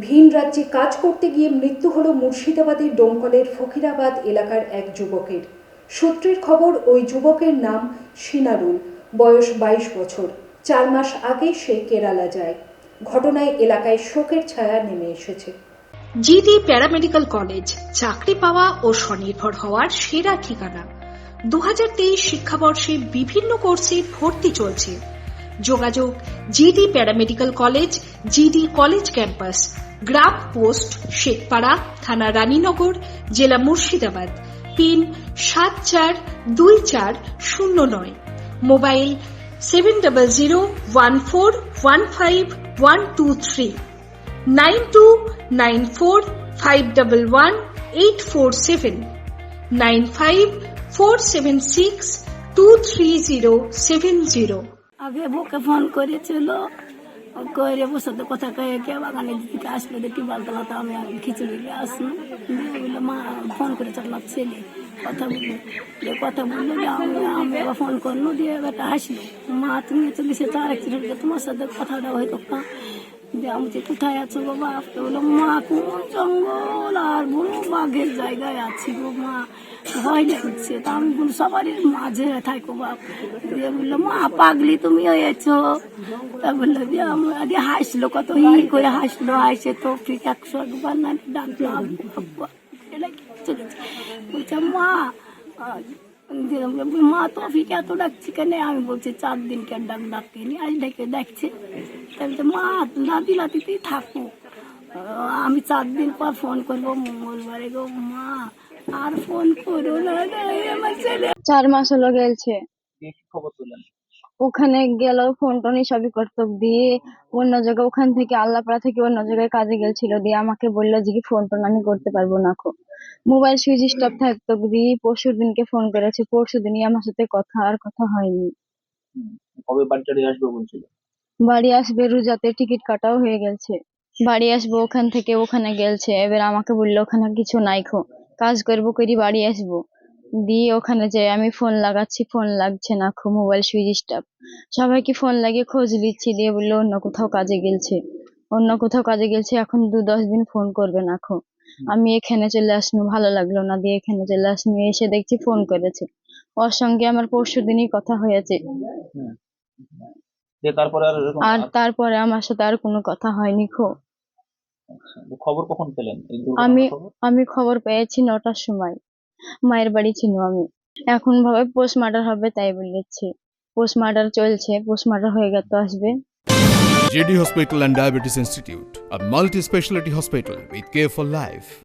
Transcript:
ভিন রাজ্যে কাজ করতে গিয়ে মৃত্যু হল মুর্শিদাবাদের ডোমকলের ফকিরাবাদ এলাকার এক যুবকের। সূত্রের খবর, ওই যুবকের নাম সিনারুল বয়স বাইশ বছর। চার মাস আগে সে কেরালা যায়। ঘটনায় এলাকায় শোকের ছায়া নেমে এসেছে। জিডি প্যারামেডিক্যাল কলেজ, চাকরি পাওয়া ও স্বনির্ভর হওয়ার সেরা ঠিকানা। দু হাজার তেইশ শিক্ষাবর্ষে বিভিন্ন কোর্সে ভর্তি চলছে। যোগাযোগ, GD paramedical college, GD college campus, গ্রাম পোস্ট, শেখপাড়া, থানা রানীনগর, জেলা মুর্শিদাবাদ। পিন সাত চার দুই চার শূন্য নয়। Mobile seven double zero one four one five one two three. Nine two nine four five double one eight four seven. Nine five four seven six two three zero seven zero. আগে বউকে phone করেছিল করে বসে তো কথা কয়ে কে বাগানে দিকে আসলো, দেখি বালতলাতে আমি আগে খিচুড়ি আসলো বলল, মা ফোন করেছে চললাম ছেলে। কথা বলল। কথা বলল যে আমি আমি এবার ফোন করল, দিয়ে এবারটা হাসলো। মা, তুমি চলে সে আরেক ছেলে তোমার সাথে কথাটা হয়তো দিয়ে আমি কোথায় আছো বাবা তো বলল মা, কোন জঙ্গল আর বড় বাঘের জায়গায় আছি গো মা? ভয় দেখছে তা আমি বললাম, সবারই মাঝে থাকো বাপ। দিয়ে বলল, মা, পাগলি তুমি হয়েছো তা বলল দিয়ে আমরা দিয়ে হাসলো, কত হি করে হাসলো, হাসে তো ঠিক একশো একবার না ডাকলো মা মা তো ফিকে এত ডাকছি কেন? আমি বলছি চার দিন কেন ডাক ডাকেনি আজ ডেকে দেখছে। তাই বলছে, মা রাতি রাতিতেই থাকো আহ, আমি চার দিন পর ফোন করব মঙ্গলবারে গো মা আর ফোন করো না আমার ছেলে। চার মাস হলো গেলছে। ওখানে গেল ফোন টোন সবই করতো। দিয়ে অন্য জায়গায় ওখান থেকে আল্লাপাড়া থেকে অন্য জায়গায় কাজে গেছিল দিয়ে আমাকে বলল যে কি ফোন টোন আমি করতে পারব না খো মোবাইল সুইচ স্টপ থাকতো দিয়ে পরশু দিনকে ফোন করেছে পরশু দিনই আমার সাথে কথা আর কথা হয়নি। কবে বাড়ি আসবে বলছিল? বাড়ি আসবে রোজাতে টিকিট কাটাও হয়ে গেছে। বাড়ি আসব ওখান থেকে ওখানে গেলছে এবার আমাকে বলল ওখানে কিছু নাই খো কাজ করব করি বাড়ি আসব। দিয়ে ওখানে যাই আমি ফোন লাগাচ্ছি ফোন লাগছে না খো মোবাইল সুইচ স্টপ। সবাইকে ফোন লাগিয়ে খোঁজ নিচ্ছি দিয়ে বলল অন্য কোথাও কাজে গেলছে। অন্য কোথাও কাজে গেলছে এখন দু দশ দিন ফোন করবে না খো। আমি এখানে চলে আসনু ভালো লাগল না দিয়ে এখানে চলে আসনু এসে দেখছি ফোন করেছে। ওর সঙ্গে আমার পরশু দিনই কথা হয়েছে। তারপরে আর তারপরে আমার সাথে আর কোনো কথা হয়নি খো। আচ্ছা, খবর কখন পেলেন? আমি আমি খবর পেয়েছি নটার সময়। মায়ের বাড়ি ছিল আমি। এখন ভাবে পোস্ট পোস্টমার্টার হবে তাই বলেছি। পোস্ট পোস্টমার্টার চলছে পোস্ট পোস্টমার্টার হয়ে গেলে তো আসবে। JD Hospital and Diabetes Institute, a multi specialty hospital with care for life.